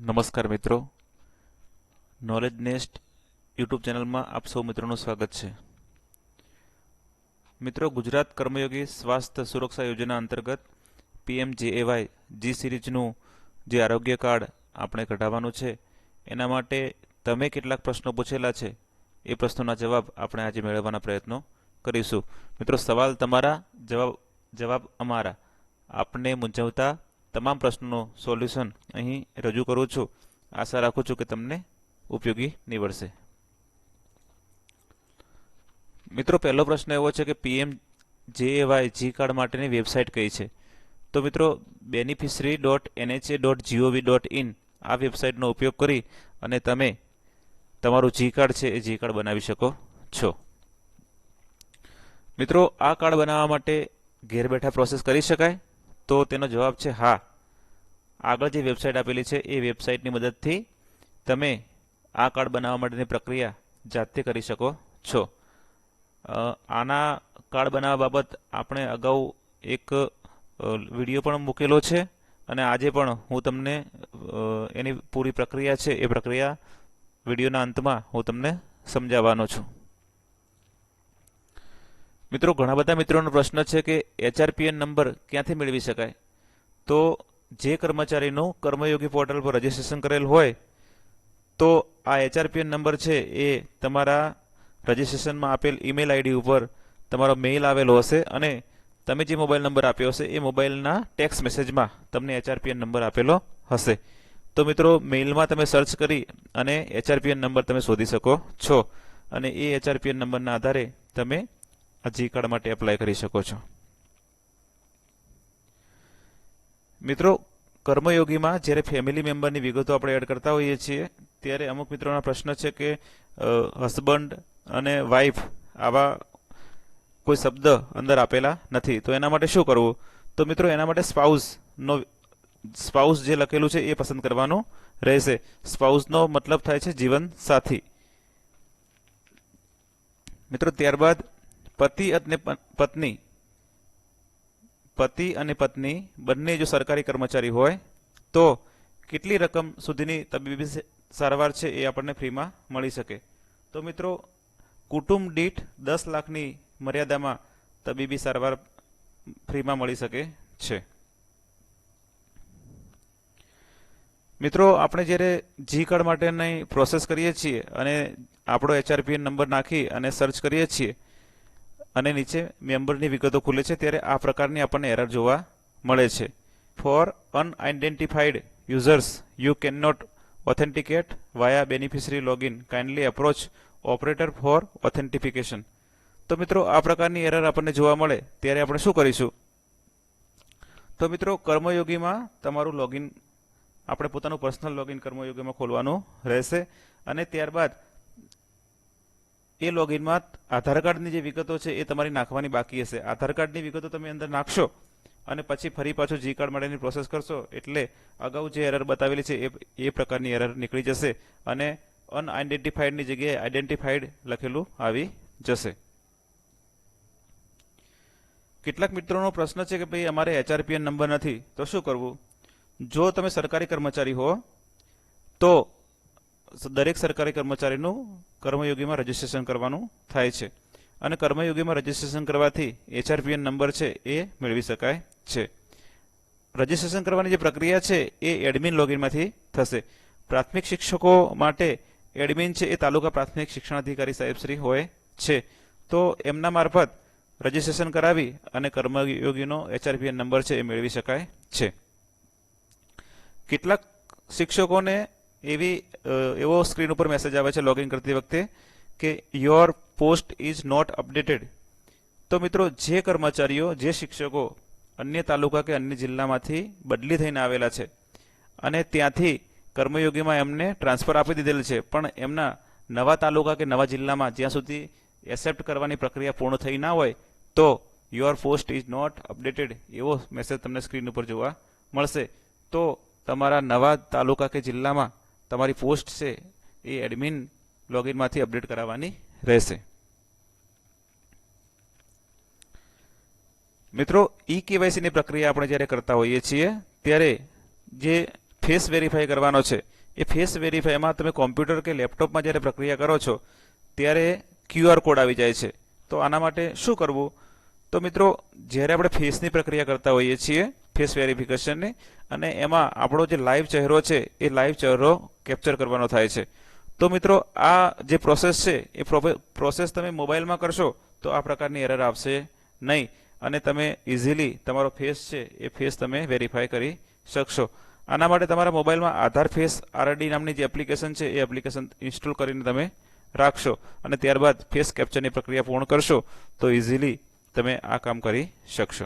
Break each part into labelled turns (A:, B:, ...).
A: નમસ્કાર મિત્રો. Knowledge nest YouTube ચેનલમાં આપ સૌ મિત્રોનું સ્વાગત છે. મિત્રો, ગુજરાત કર્મયોગી સ્વાસ્થ્ય સુરક્ષા યોજના અંતર્ગત પીએમ જેએવાય જી સિરીઝનું જે આરોગ્ય કાર્ડ આપણે કઢાવવાનું છે, એના માટે તમે કેટલાક પ્રશ્નો પૂછેલા છે, એ પ્રશ્નોના જવાબ આપણે આજે મેળવવાના પ્રયત્નો કરીશું. મિત્રો, સવાલ તમારા, જવાબ જવાબ અમારા. આપને મૂંઝવતા તમામ પ્રશ્નોનું સોલ્યુશન અહીં રજૂ કરું છું. આશા રાખું છું કે તમને ઉપયોગી નીવડશે. મિત્રો, પહેલો પ્રશ્ન એવો છે કે પીએમ જેએવાય જી કાર્ડ માટેની વેબસાઇટ કઈ છે? તો મિત્રો beneficiary dot NHA dot GOV dot in આ વેબસાઇટનો ઉપયોગ કરી અને તમે તમારું જી કાર્ડ છે એ જી કાર્ડ બનાવી શકો છો. મિત્રો, આ કાર્ડ બનાવવા માટે ઘેર બેઠા પ્રોસેસ કરી શકાય. તો તેનો જવાબ છે, હા. આગળ જે વેબસાઇટ આપેલી છે, એ વેબસાઇટની મદદથી તમે આ કાર્ડ બનાવવા માટેની પ્રક્રિયા જાતે કરી શકો છો. આના કાર્ડ બનાવવા બાબત આપણે અગાઉ એક વીડિયો પણ મૂકેલો છે અને આજે પણ હું તમને એની પૂરી પ્રક્રિયા છે, એ પ્રક્રિયા વિડીયોના અંતમાં હું તમને સમજાવવાનો છું. મિત્રો, ઘણા બધા મિત્રોનો પ્રશ્ન છે કે એચઆરપીએન નંબર ક્યાંથી મેળવી શકાય? તો જે કર્મચારીનું કર્મયોગી પોર્ટલ પર રજીસ્ટ્રેશન કરેલ હોય, તો આ એચઆરપીએન નંબર છે એ તમારા રજીસ્ટ્રેશનમાં આપેલ ઈમેલ આઈડી ઉપર તમારો મેઇલ આવેલો હશે અને તમે જે મોબાઈલ નંબર આપ્યો હશે એ મોબાઈલના ટેક્સ મેસેજમાં તમને એચઆરપીએન નંબર આપેલો હશે. તો મિત્રો મેઇલમાં તમે સર્ચ કરી અને એચઆરપીએન નંબર તમે શોધી શકો છો અને એ એચઆરપીએન નંબરના આધારે તમે આ જી કાર્ડ માટે એપ્લાય કરી શકો છો. મિત્રો, કર્મયોગીમાં જ્યારે ફેમિલી મેમ્બરની વિગતો આપણે એડ કરતા હોઈએ છીએ, ત્યારે અમુક મિત્રોના પ્રશ્ન છે કે હસબન્ડ અને વાઈફ આવા કોઈ શબ્દ અંદર આપેલા નથી. તો એના માટે શું કરવું? તો મિત્રો, એના માટે સ્પાઉસનો સ્પાઉસ જે લખેલું છે એ પસંદ કરવાનું રહેશે. સ્પાઉસનો મતલબ થાય છે જીવન સાથી મિત્રો, ત્યારબાદ પતિ અને પત્ની. પતિ અને પત્ની બંને જો સરકારી કર્મચારી હોય, તો કેટલી રકમ સુધીની તબીબી સારવાર છે એ આપણને ફ્રીમાં મળી શકે. તો મિત્રો, કુટુંબ દીઠ દસ લાખની મર્યાદામાં તબીબી સારવાર ફ્રીમાં મળી શકે છે. મિત્રો, આપણે જ્યારે જી કાર્ડ માટેની પ્રોસેસ કરીએ છીએ અને આપણો એચઆરપીએન નંબર નાખી અને સર્ચ કરીએ છીએ અને નીચે મેમ્બરની વિગતો ખુલે છે, ત્યારે આ પ્રકારની આપણને એરર જોવા મળે છે. For unidentified users you can not authenticate via beneficiary login kindly approach operator for authentication તો મિત્રો, આ પ્રકારની એરર આપણને જોવા મળે, ત્યારે આપણે શું કરીશું? તો મિત્રો, કર્મયોગીમાં તમારું લોગિન આપણે પોતાનું પર્સનલ લોગિન કર્મયોગીમાં ખોલવાનું રહેશે. અને ત્યારબાદ એ લોગિનમાં આધાર કાર્ડની જે વિગતો છે એ તમારી નાખવાની બાકી હશે. આધાર કાર્ડની વિગતો તમે અંદર નાખશો અને પછી ફરી પાછું જી કાર્ડ માટેની પ્રોસેસ કરશો એટલે અગાઉ જે એરર બતાવેલી છે એ એ પ્રકારની એરર નીકળી જશે અને અનઆઇડેન્ટિફાઈડની જગ્યાએ આઈડેન્ટિફાઈડ લખેલું આવી જશે. કેટલાક મિત્રોનો પ્રશ્ન છે કે ભાઈ અમારે એચઆરપીએન નંબર નથી, તો શું કરવું? જો તમે સરકારી કર્મચારી હો, તો દરેક સરકારી કર્મચારીનું કર્મયોગીમાં રજીસ્ટ્રેશન કરવાનું થાય છે. અને કર્મયોગીમાં રજીસ્ટ્રેશન કરવાથી એચઆરપીએન નંબર છે એ મેળવી શકાય છે. રજીસ્ટ્રેશન કરવાની જે પ્રક્રિયા છે એ એડમિન લોગિનમાંથી થશે. પ્રાથમિક શિક્ષકો માટે એડમિન છે એ તાલુકા પ્રાથમિક શિક્ષણાધિકારી સાહેબશ્રી હોય છે. તો એમના મારફત રજીસ્ટ્રેશન કરાવી અને કર્મયોગીનો એચઆરપીએન નંબર છે એ મેળવી શકાય છે. કેટલાક શિક્ષકોને એવી એવો સ્ક્રીન ઉપર મેસેજ આવે છે લોગિન કરતી વખતે કે your post is not updated તો મિત્રો, જે કર્મચારીઓ, જે શિક્ષકો અન્ય તાલુકા કે અન્ય જિલ્લામાંથી બદલી થઈને આવેલા છે અને ત્યાંથી કર્મયોગીમાં એમને ટ્રાન્સફર આપી દીધેલ છે, પણ એમના નવા તાલુકા કે નવા જિલ્લામાં જ્યાં સુધી એક્સેપ્ટ કરવાની પ્રક્રિયા પૂર્ણ થઈ ના હોય, તો your post is not updated એવો મેસેજ તમને સ્ક્રીન ઉપર જોવા મળશે. તો તમારા નવા તાલુકા કે જિલ્લામાં તમારી પોસ્ટ છે એ એડમિન લોગિનમાંથી અપડેટ કરાવવાની રહેશે. મિત્રો, ઈ કેવાયસીની પ્રક્રિયા આપણે જ્યારે કરતા હોઈએ છીએ, ત્યારે જે ફેસ વેરીફાઈ કરવાનો છે, એ ફેસ વેરીફાઈમાં તમે કોમ્પ્યુટર કે લેપટોપમાં જ્યારે પ્રક્રિયા કરો છો, ત્યારે ક્યુઆર કોડ આવી જાય છે. તો આના માટે શું કરવું? તો મિત્રો, જ્યારે આપણે ફેસની પ્રક્રિયા કરતા હોઈએ છીએ ફેસ વેરિફિકેશનની અને એમાં આપણો જે લાઈવ ચહેરો છે, એ લાઈવ ચહેરો કેપ્ચર કરવાનો થાય છે. તો મિત્રો, આ જે પ્રોસેસ છે, એ પ્રોસેસ તમે મોબાઈલમાં કરશો, તો આ પ્રકારની એરર આવશે નહીં. અને તમે ઇઝીલી તમારો ફેસ છે, એ ફેસ તમે વેરીફાઈ કરી શકશો. આના માટે તમારા મોબાઈલમાં આધાર ફેસ આરડી નામની જે એપ્લિકેશન છે, એ એપ્લિકેશન ઇન્સ્ટોલ કરીને તમે રાખશો. અને ત્યારબાદ ફેસ કેપ્ચરની પ્રક્રિયા પૂર્ણ કરશો, તો ઇઝીલી તમે આ કામ કરી શકશો.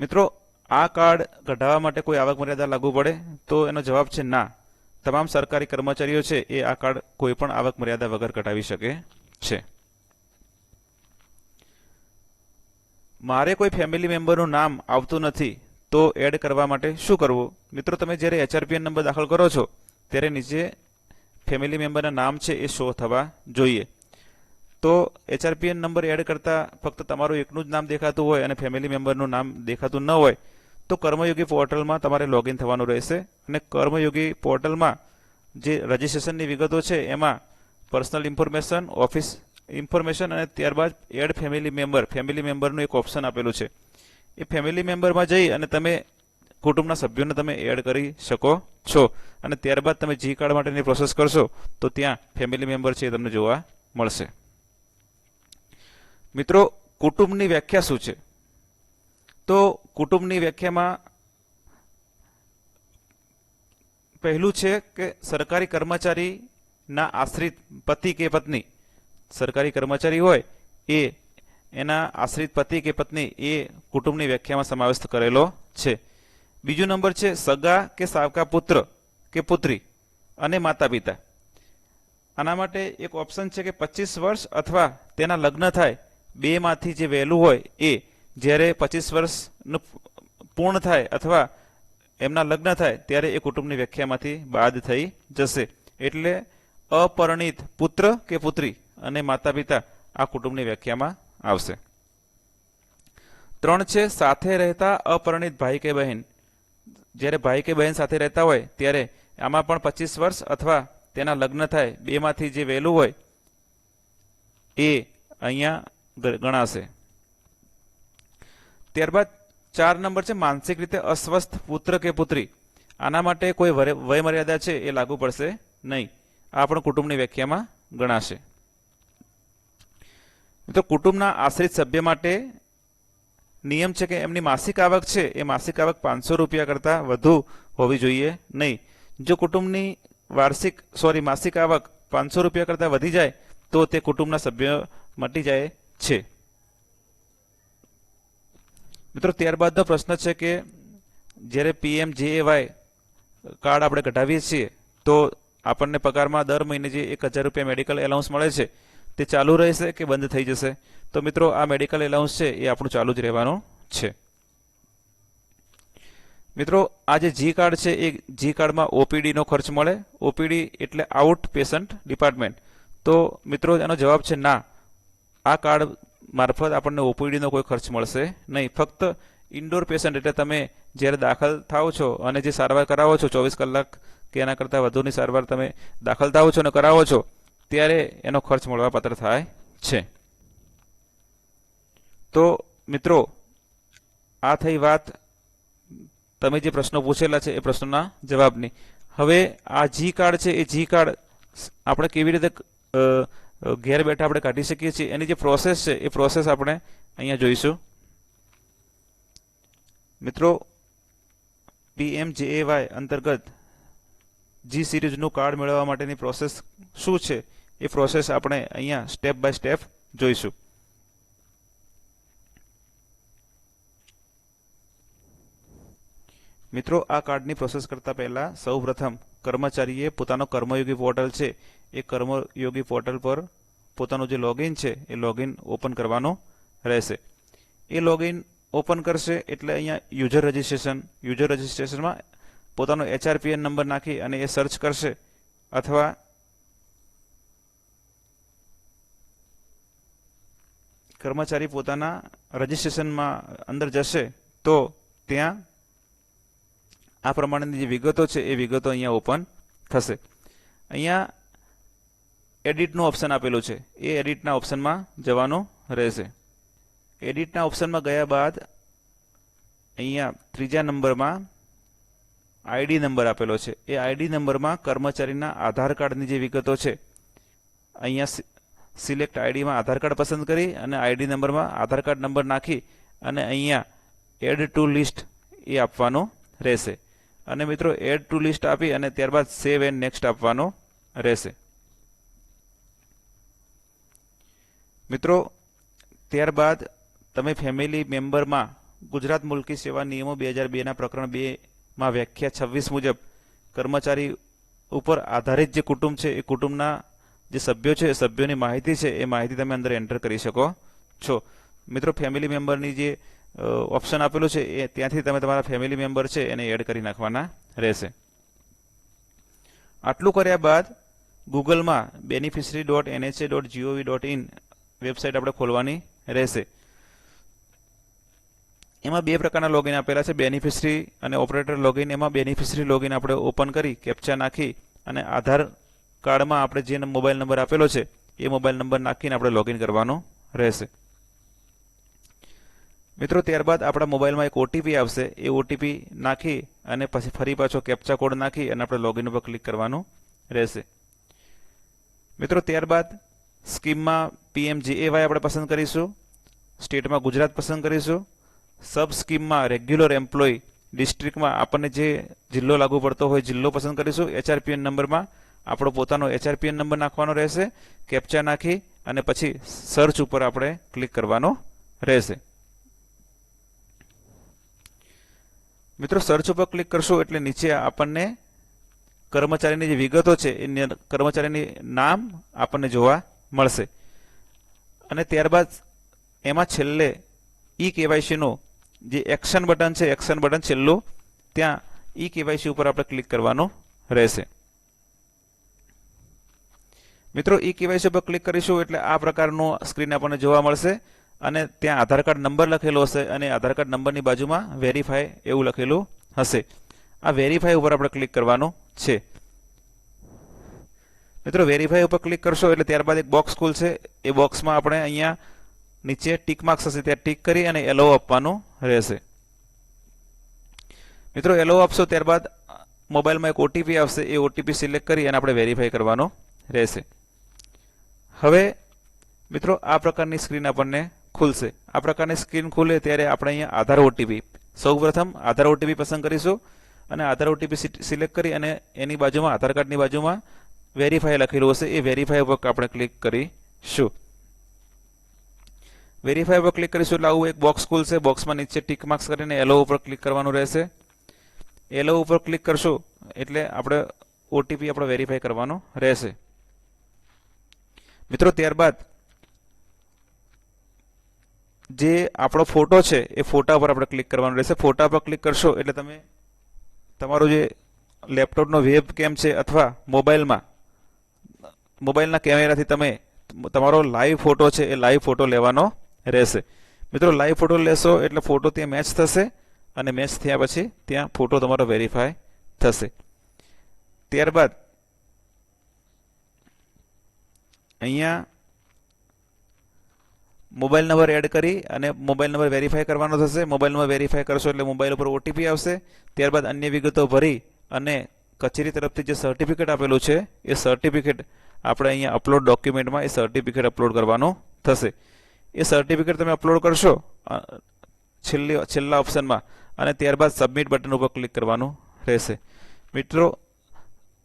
A: મિત્રો, આ કાર્ડ કઢાવવા માટે કોઈ આવક મર્યાદા લાગુ પડે તો એનો જવાબ છે ના. તમામ સરકારી કર્મચારીઓ છે એ આ કાર્ડ કોઈ પણ આવક મર્યાદા વગર કઢાવી શકે છે. મારે કોઈ ફેમિલી મેમ્બરનું નામ આવતું નથી તો એડ કરવા માટે શું કરવું? મિત્રો, તમે જ્યારે એચઆરપીએન નંબર દાખલ કરો છો, ત્યારે નીચે ફેમિલી મેમ્બરના નામ છે એ શો થવા જોઈએ. તો એચઆરપીએન નંબર એડ કરતા ફક્ત તમારું એકનું જ નામ દેખાતું હોય અને ફેમિલી મેમ્બરનું નામ દેખાતું ન હોય, તો કર્મયોગી પોર્ટલમાં તમારે લોગિન થવાનું રહેશે. અને કર્મયોગી પોર્ટલમાં જે રજિસ્ટ્રેશનની વિગતો છે, એમાં પર્સનલ ઇન્ફોર્મેશન ઓફિસ ઇન્ફોર્મેશન અને ત્યારબાદ એડ ફેમિલી મેમ્બર ફેમિલી મેમ્બરનું એક ઓપ્શન આપેલું છે. એ ફેમિલી મેમ્બરમાં જઈ અને તમે કુટુંબના સભ્યોને તમે એડ કરી શકો છો. અને ત્યારબાદ તમે જી કાર્ડ માટેની પ્રોસેસ કરશો, તો ત્યાં ફેમિલી મેમ્બર છે એ તમને જોવા મળશે. મિત્રો, કુટુંબની વ્યાખ્યા શું છે? તો કુટુંબની વ્યાખ્યામાં પહેલું છે કે સરકારી કર્મચારીના આશ્રિત પતિ કે પત્ની, સરકારી કર્મચારી હોય એ, એના આશ્રિત પતિ કે પત્ની એ કુટુંબની વ્યાખ્યામાં સમાવેશ કરેલો છે. બીજો નંબર છે સગા કે સાવકા પુત્ર કે પુત્રી અને માતા પિતા આના માટે એક ઓપ્શન છે કે પચીસ વર્ષ અથવા તેના લગ્ન થાય બેમાંથી જે વહેલું હોય એ જ્યારે પચીસ વર્ષનું પૂર્ણ થાય અથવા એમના લગ્ન થાય ત્યારે એ કુટુંબની વ્યાખ્યામાંથી બાદ થઈ જશે. એટલે અપરિણિત પુત્ર કે પુત્રી અને માતા પિતા આ કુટુંબની વ્યાખ્યામાં આવશે. ત્રણ છે સાથે રહેતા અપરિણિત ભાઈ કે બહેન. જ્યારે ભાઈ કે બહેન સાથે રહેતા હોય ત્યારે આમાં પણ પચીસ વર્ષ અથવા તેના લગ્ન થાય બેમાંથી જે વહેલું હોય એ અહીંયા ગણાશે. ત્યારબાદ ચાર નંબર છે, માનસિક રીતે અસ્વસ્થ પુત્ર કે પુત્રી. આના માટે કોઈ વય મર્યાદા છે એ લાગુ પડશે નહીં. આ પણ કુટુંબની વ્યાખ્યામાં ગણાશે. મિત્રો, કુટુંબના આશ્રિત સભ્ય માટે નિયમ છે કે એમની માસિક આવક છે, એ માસિક આવક પાંચસો રૂપિયા કરતાં વધુ હોવી જોઈએ નહીં. જો કુટુંબની વાર્ષિક, સોરી, માસિક આવક પાંચસો રૂપિયા કરતાં વધી જાય, તો તે કુટુંબના સભ્ય મટી જાય છે. મિત્રો ત્યારબાદનો પ્રશ્ન છે કે જ્યારે પીએમ જેએવાય કાર્ડ આપણે કઢાવીએ છીએ, તો આપણને પગારમાં દર મહિને જે એક હજાર રૂપિયા મેડિકલ એલાઉન્સ મળે છે, તે ચાલુ રહેશે કે બંધ થઈ જશે? તો મિત્રો, આ મેડિકલ એલાઉન્સ છે, એ આપણું ચાલુ જ રહેવાનું છે. મિત્રો, આ જે જી કાર્ડ છે, એ જી કાર્ડમાં ઓપીડીનો ખર્ચ મળે. ઓપીડી એટલે આઉટ પેશન્ટ ડિપાર્ટમેન્ટ તો મિત્રો, એનો જવાબ છે ના. આ કાર્ડ મારફત આપણને ઓપીડીનો કોઈ ખર્ચ મળશે નહીં. ફક્ત ઇન્ડોર પેશન્ટ એટલે તમે જ્યારે દાખલ થાઓ છો અને જે સારવાર કરાવો છો, ચોવીસ કલાક કે એના કરતાં વધુની સારવાર તમે દાખલ થાઓ છો અને કરાવો છો, ત્યારે એનો ખર્ચ મળવાપાત્ર થાય છે. તો મિત્રો, આ થઈ વાત. તમે જે પ્રશ્નો પૂછેલા છે એ પ્રશ્નોના જવાબની. હવે આ જી કાર્ડ છે, એ જી કાર્ડ આપણે કેવી રીતે ઘેર બેઠા આપણે કાઢી શકીએ છીએ. એની જે પ્રોસેસ છે, એ પ્રોસેસ આપણે અહીંયા જોઈશું. મિત્રો પીએમ જેએવાય અંતર્ગત જી સિરીઝનું કાર્ડ મેળવવા માટેની પ્રોસેસ શું છે? એ પ્રોસેસ આપણે અહીંયા સ્ટેપ બાય સ્ટેપ જોઈશું. મિત્રો, આ કાર્ડની પ્રોસેસ કરતા પહેલા સૌ પ્રથમ કર્મચારીએ પોતાનો કર્મયોગી પોર્ટલ છે, એ કર્મયોગી પોર્ટલ પર પોતાનું જે લોગિન છે, એ લોગિન ઓપન કરવાનું રહેશે. એ લોગિન ઓપન કરશે એટલે અહીંયા યુઝર રજિસ્ટ્રેશન યુઝર રજિસ્ટ્રેશનમાં પોતાનો એચઆરપીએન નંબર નાખી અને એ સર્ચ કરશે અથવા કર્મચારી પોતાના રજિસ્ટ્રેશનમાં અંદર જશે તો ત્યાં આ પ્રમાણેની જે વિગતો છે, એ વિગતો અહીંયા ઓપન થશે. અહીંયા એડિટનું ઓપ્શન આપેલું છે. એ એડિટના ઓપ્શનમાં જવાનું રહેશે. એડિટના ઓપ્શનમાં ગયા બાદ અહીંયા ત્રીજા નંબરમાં આઈડી નંબર આપેલો છે. એ આઈડી નંબરમાં કર્મચારીના આધાર કાર્ડની જે વિગતો છે, અહીંયા સિલેક્ટ આઈડીમાં આધાર કાર્ડ પસંદ કરી અને આઈડી નંબરમાં આધાર કાર્ડ નંબર નાખી અને અહીંયા એડ ટુ લિસ્ટ એ આપવાનો રહેશે. અને મિત્રો એડ ટુ લિસ્ટ આપી અને ત્યારબાદ સેવ એન્ડ નેક્સ્ટ આપવાનો રહેશે. મિત્રો, ત્યારબાદ તમે ફેમિલી મેમ્બરમાં ગુજરાત મુલકી સેવા નિયમો બે હજાર બેના પ્રકરણ બેમાં વ્યાખ્યા છવ્વીસ મુજબ કર્મચારી ઉપર આધારિત જે કુટુંબ છે, એ કુટુંબના જે સભ્યો છે, એ સભ્યોની માહિતી છે, એ માહિતી તમે અંદર એન્ટર કરી શકો છો. મિત્રો ફેમિલી મેમ્બરની જે ઓપ્શન આપેલું છે, એ ત્યાંથી તમે તમારા ફેમિલી મેમ્બર છે, એને એડ કરી નાખવાના રહેશે. આટલું કર્યા બાદ ગૂગલમાં beneficiary dot NHA dot GOV dot in website આપણે ખોલવાની રહેશે. એમાં બે પ્રકારના લોગિન આપેલા છે બેનિફિશરી અને ઓપરેટર લોગિન એમાં બેનિફિશરી લોગિન આપણે ઓપન કરી કેપ્ચા નાખી અને આધાર કાર્ડમાં આપણે જે મોબાઈલ નંબર આપેલો છે, એ મોબાઈલ નંબર નાખીને આપણે લોગિન કરવાનું રહેશે. મિત્રો, ત્યારબાદ આપણા મોબાઈલમાં એક ઓટીપી આવશે. એ ઓટીપી નાખી અને પછી ફરી પાછો કેપ્ચા કોડ નાખી અને આપણે લોગિન ઉપર ક્લિક કરવાનું રહેશે. મિત્રો, ત્યારબાદ સ્કીમમાં પીએમજીએવાય આપણે પસંદ કરીશું. સ્ટેટમાં ગુજરાત પસંદ કરીશું. સબ સ્કીમમાં રેગ્યુલર એમ્પ્લોય ડિસ્ટ્રિક્ટમાં આપણને જે જિલ્લો લાગુ પડતો હોય જિલ્લો પસંદ કરીશું. એચઆરપીએન નંબરમાં આપણો પોતાનો એચઆરપીએન નંબર નાખવાનો રહેશે. કેપ્ચા નાખી અને પછી સર્ચ ઉપર આપણે ક્લિક કરવાનો રહેશે. મિત્રો સર્ચ ઉપર ક્લિક કરશો એટલે નીચે આપણને કર્મચારીની જે વિગતો છે એ કર્મચારીની નામ આપણને જોવા મળશે. અને ત્યારબાદ એમાં છેલ્લે ઈ કેવાયસીનું જે એક્શન બટન છે એક્શન બટન છેલ્લું, ત્યાં ઈ કેવાયસી ઉપર આપણે ક્લિક કરવાનું રહેશે. મિત્રો ઈ કેવાયસી ઉપર ક્લિક કરીશું એટલે આ પ્રકારનું સ્ક્રીન આપણને જોવા મળશે. અને ત્યાં આધાર કાર્ડ નંબર લખેલો હશે અને આધાર કાર્ડ નંબરની બાજુમાં વેરીફાઈ એવું લખેલું હશે. આ વેરીફાઈ ઉપર આપણે ક્લિક કરવાનું છે. મિત્રો વેરીફાય ઉપર ક્લિક કરશો એટલે ત્યારબાદ એક બોક્સ ખુલશે. એ બોક્સમાં આપણે અહીંયા નીચે ટીક માર્ક્સ હશે, ત્યાં ટીક કરી અને એલો આપવાનું રહેશે. મિત્રો એલો આપશો ત્યારબાદ મોબાઈલમાં એક ઓટીપી આવશે. એ ઓટીપી સિલેક્ટ કરી અને આપણે વેરીફાઈ કરવાનો રહેશે. હવે મિત્રો, આ પ્રકારની સ્ક્રીન આપણને ખુલશે. આ પ્રકારની સ્ક્રીન ખુલે ત્યારે આપણે અહીંયા આધાર ઓટીપી સૌપ્રથમ આધાર ઓટીપી પસંદ કરીશું અને આધાર ઓટીપી સિલેક્ટ કરી અને એની બાજુમાં, આધાર કાર્ડની બાજુમાં વેરીફાઈ લખેલું હશે. એ વેરીફાઈ ઉપર આપણે ક્લિક કરીશું. વેરીફાઈ ઉપર ક્લિક કરીશું એટલે આવું એક બોક્સ ખુલશે. બોક્સમાં નીચે ટીક માર્ક્સ કરીને એલો ઉપર ક્લિક કરવાનું રહેશે. એલો ઉપર ક્લિક કરશો એટલે આપણે ઓટીપી આપણે વેરીફાઈ કરવાનો રહેશે. મિત્રો, ત્યારબાદ જે આપણો ફોટો છે, એ ફોટા પર આપણે ક્લિક કરવાનું રહેશે. ફોટા પર ક્લિક કરશો એટલે તમે તમારો જે લેપટોપનો વેબ કેમ છે અથવા મોબાઈલમાં, મોબાઈલના કેમેરાથી તમે તમારો લાઈવ ફોટો છે, એ લાઈવ ફોટો લેવાનો રહેશે. મિત્રો લાઈવ ફોટો લેશો એટલે ફોટો ત્યાં મેચ થશે અને મેચ થયા પછી ત્યાં ફોટો તમારો વેરીફાય થશે. ત્યારબાદ, અહીંયા મોબાઈલ નંબર એડ કરી અને મોબાઈલ નંબર વેરીફાઈ કરવાનો થશે. મોબાઈલ નંબર વેરીફાઈ કરશો એટલે મોબાઈલ ઉપર ઓટીપી આવશે. ત્યારબાદ અન્ય વિગતો ભરી અને કચેરી તરફથી જે સર્ટિફિકેટ આપેલું છે, એ સર્ટિફિકેટ આપણે અહીંયા અપલોડ ડોક્યુમેન્ટમાં એ સર્ટિફિકેટ અપલોડ કરવાનું થશે. એ સર્ટિફિકેટ તમે અપલોડ કરશો છેલ્લી, છેલ્લા ઓપ્શનમાં અને ત્યારબાદ સબમિટ બટન ઉપર ક્લિક કરવાનું રહેશે. મિત્રો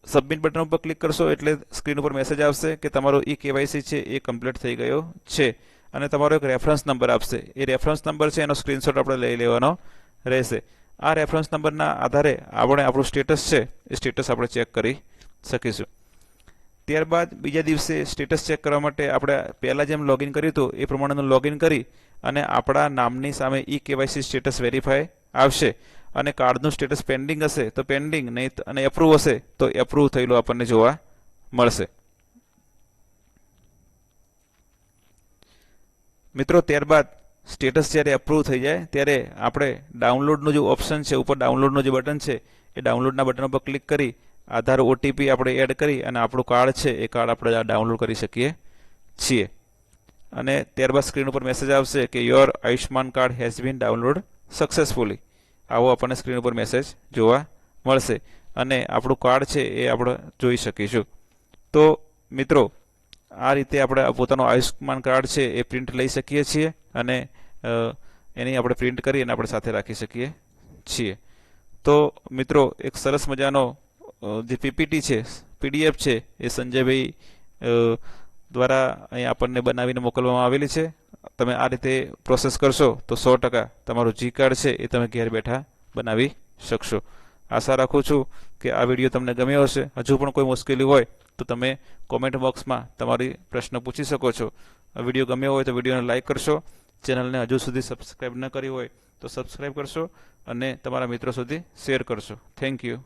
A: સબમિટ બટન ઉપર ક્લિક કરશો એટલે સ્ક્રીન ઉપર મેસેજ આવશે કે તમારો ઈ કેવાયસી છે, એ કમ્પ્લીટ થઈ ગયો છે. અને તમારો એક રેફરન્સ નંબર આપશે. એ રેફરન્સ નંબર છે, એનો સ્ક્રીનશોટ આપણે લઈ લેવાનો રહેશે. આ રેફરન્સ નંબરના આધારે આપણે આપણું સ્ટેટસ છે, એ સ્ટેટસ આપણે ચેક કરી શકીશું. ત્યારબાદ બીજા દિવસે સ્ટેટસ ચેક કરવા માટે આપણે પહેલાં જેમ લોગિન કર્યું હતું, એ પ્રમાણેનું લોગિન કરી અને આપણા નામની સામે ઈ કેવાયસી સ્ટેટસ વેરીફાઈ આવશે. અને કાર્ડનું સ્ટેટસ પેન્ડિંગ હશે, તો પેન્ડિંગ નહીં અને એપ્રુવ હશે, તો એપ્રુવ થયેલું આપણને જોવા મળશે. મિત્રો, ત્યારબાદ સ્ટેટસ જ્યારે અપ્રૂવ થઈ જાય, ત્યારે આપણે ડાઉનલોડનું જે ઓપ્શન છે, ઉપર ડાઉનલોડનું જે બટન છે, એ ડાઉનલોડના બટન ઉપર ક્લિક કરી, આધાર ઓટીપી આપણે એડ કરી અને આપણું કાર્ડ છે, એ કાર્ડ આપણે ડાઉનલોડ કરી શકીએ છીએ. અને ત્યારબાદ સ્ક્રીન ઉપર મેસેજ આવશે કે your Ayushman card has been download successfully આવો આપણને સ્ક્રીન ઉપર મેસેજ જોવા મળશે અને આપણું કાર્ડ છે, એ આપણે જોઈ શકીશું. તો મિત્રો આ રીતે આપણે પોતાનું આયુષ્યમાન કાર્ડ છે એ પ્રિન્ટ લઈ શકીએ છીએ અને એની આપણે પ્રિન્ટ કરી અને આપણે સાથે રાખી શકીએ છીએ. તો મિત્રો, એક સરસ મજાનો જે પીપીટી છે, પીડીએફ છે, એ સંજયભાઈ દ્વારા અહીં આપણને બનાવીને મોકલવામાં આવેલી છે. તમે આ રીતે પ્રોસેસ કરશો તો સો ટકા તમારું જી કાર્ડ છે એ તમે ઘેર બેઠા બનાવી શકશો. આશા રાખું છું કે આ વીડિયો તમને ગમ્યો હશે. હજુ પણ કોઈ મુશ્કેલી હોય તો તમે કોમેન્ટ બોક્સમાં તમારી પ્રશ્ન પૂછી શકો છો. વીડિયો ગમ્યો હોય તો વિડીયોને લાઇક કરશો. ચેનલને હજુ સુધી સબસ્ક્રાઇબ ન કરી હોય તો સબસ્ક્રાઇબ કરશો અને તમારા મિત્રો સુધી શેર કરશો. Thank you